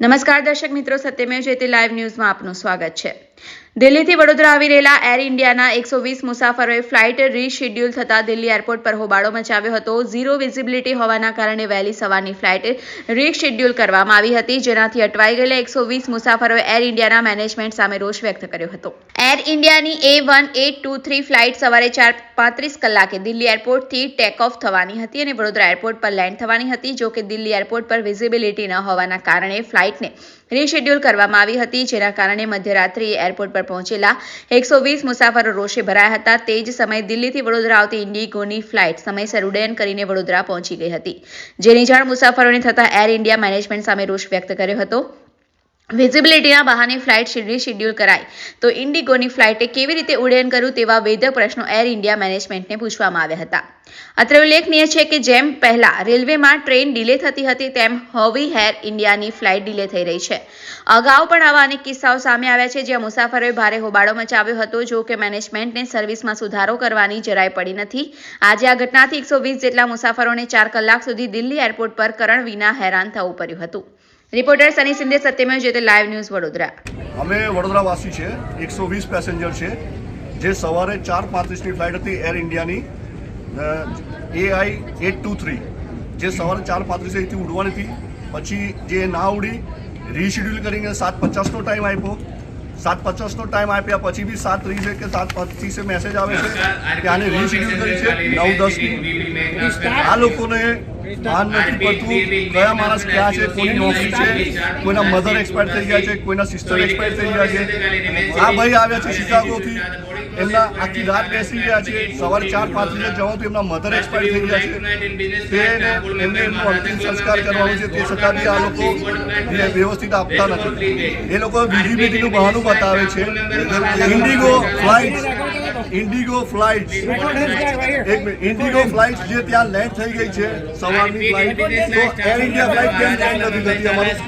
નમસ્કાર દર્શક મિત્રો સત્યમેવ જયતે લાઈવ ન્યૂઝમાં આપનું સ્વાગત છે. દિલ્હીથી વડોદરા આવી રહેલા એર ઇન્ડિયાના એકસો વીસ મુસાફરોએ ફ્લાઇટ રીશેડ્યુલ થતાં દિલ્હી એરપોર્ટ પર હોબાળો મચાવ્યો હતો. ઝીરો વિઝિબિલિટી હોવાના કારણે વહેલી સવારની ફ્લાઇટ રીશેડ્યુલ કરવામાં આવી હતી, જેનાથી અટવાઈ ગયેલા એકસો વીસ મુસાફરોએ એર ઇન્ડિયાના મેનેજમેન્ટ સામે રોષ વ્યક્ત કર્યો હતો. એર ઇન્ડિયાની A one eight two, three flight સવારે ચાર પાંત્રીસ કલાકે દિલ્હી એરપોર્ટથી ટેક ઓફ થવાની હતી અને વડોદરા એરપોર્ટ પર લેન્ડ થવાની હતી, જો કે દિલ્હી એરપોર્ટ પર વિઝિબિલિટી ન હોવાના કારણે ફ્લાઇટને રીશેડ્યુલ કરવામાં આવી હતી, જેના કારણે મધ્યરાત્રિએ એરપોર્ટ પર પહોંચેલા. એકસો વીસ મુસાફરો રોષે ભરાયા હતા. તે જ સમયે દિલ્હીથી વડોદરા આવતી ઇન્ડિગોની ફ્લાઇટ સમયસર ઉડ્ડયન કરીને વડોદરા પહોંચી ગઈ હતી. જેની જાણ મુસાફરોને થતાં એર ઇન્ડિયા મેનેજમેન્ટ સામે રોષ વ્યક્ત કર્યો હતો. વિઝિબિલિટીના બહાને ફ્લાઇટ શિડ્યુલ કરાય. તો ઇન્ડિગોની ફ્લાઇટે કેવી રીતે ઉડ્ડયન કર્યું તેવા વેધક પ્રશ્નો એર ઇન્ડિયા મેનેજમેન્ટને પૂછવામાં આવ્યા હતા. અત્રે ઉલ્લેખનીય છે કે જેમ પહેલા રેલવેમાં ટ્રેન ડિલે થતી હતી, તેમ હવે એર ઇન્ડિયાની ફ્લાઇટ ડિલે થઈ રહી છે. અગાઉ પણ આવા અનેક કિસ્સાઓ સામે આવ્યા છે, જ્યાં મુસાફરોએ ભારે હોબાળો મચાવ્યો હતો. જો કે મેનેજમેન્ટને સર્વિસમાં સુધારો કરવાની જરાય પડી નથી. આજે આ ઘટનાથી એકસો વીસ જેટલા મુસાફરોને ચાર કલાક સુધી દિલ્હી એરપોર્ટ પર કરણ વિના હેરાન થવું પડ્યું હતું. રિપોર્ટર સની સિંધે સત્યમેવ જેતે લાઈવ ન્યૂઝ વડોદરા. અમે વડોદરાવાસી છે, એકસો વીસ પેસેન્જર છે, જે સવારે ચાર પાંત્રીસની ફ્લાઇટ હતી એર ઇન્ડિયાની એઆઈ એટ ટુ થ્રી જે સવારે ચાર પાંત્રીસે અહીંથી ઉડવાની હતી, પછી જે ના ઉડી રીશેડ્યુલ કરીને સાત પચાસનો ટાઈમ આપ્યો. સાત પચાસનો ટાઈમ આપ્યા, પછી બી સાત ત્રીસે કે સાત પચીસે મેસેજ આવે છે કે આને રીશેડ્યુલ કરી છે, નવ દસની. આ લોકોને ભાન નથી પડતું કયા માણસ ક્યાં છે કોની નોકરી છે કોઈના મધર એક્સપાયર થઈ ગયા છે કોઈના સિસ્ટર એક્સપાયર થઈ ગયા છે. આ ભાઈ આવ્યા છે શિકાગોથી. એમના આખી રાત બેસી ગયા છે સવારે ચાર પાંત્રીસે જવાનું એમના મધર એક્સપાયર થઈ ગયા છે. તે એમને એમનું અંતિમ સંસ્કાર કરવાનું છે તે છતાં બી આ લોકો વ્યવસ્થિત આપતા નથી. એ લોકો વિઝિબિલિટીનું બહાનું બતાવે છે. ઇન્ડિગો ફ્લાઇટ ઇન્ડિગો ફ્લાઇટ એક મિનિટ ઇન્ડિગો ફ્લાઇટ જે ત્યાં લેન્ડ થઈ ગઈ છે સવારની ફ્લાઇટ તો એર ઇન્ડિયા ફ્લાઇટ કેમ લેન્ડ નથી થતી? અમારું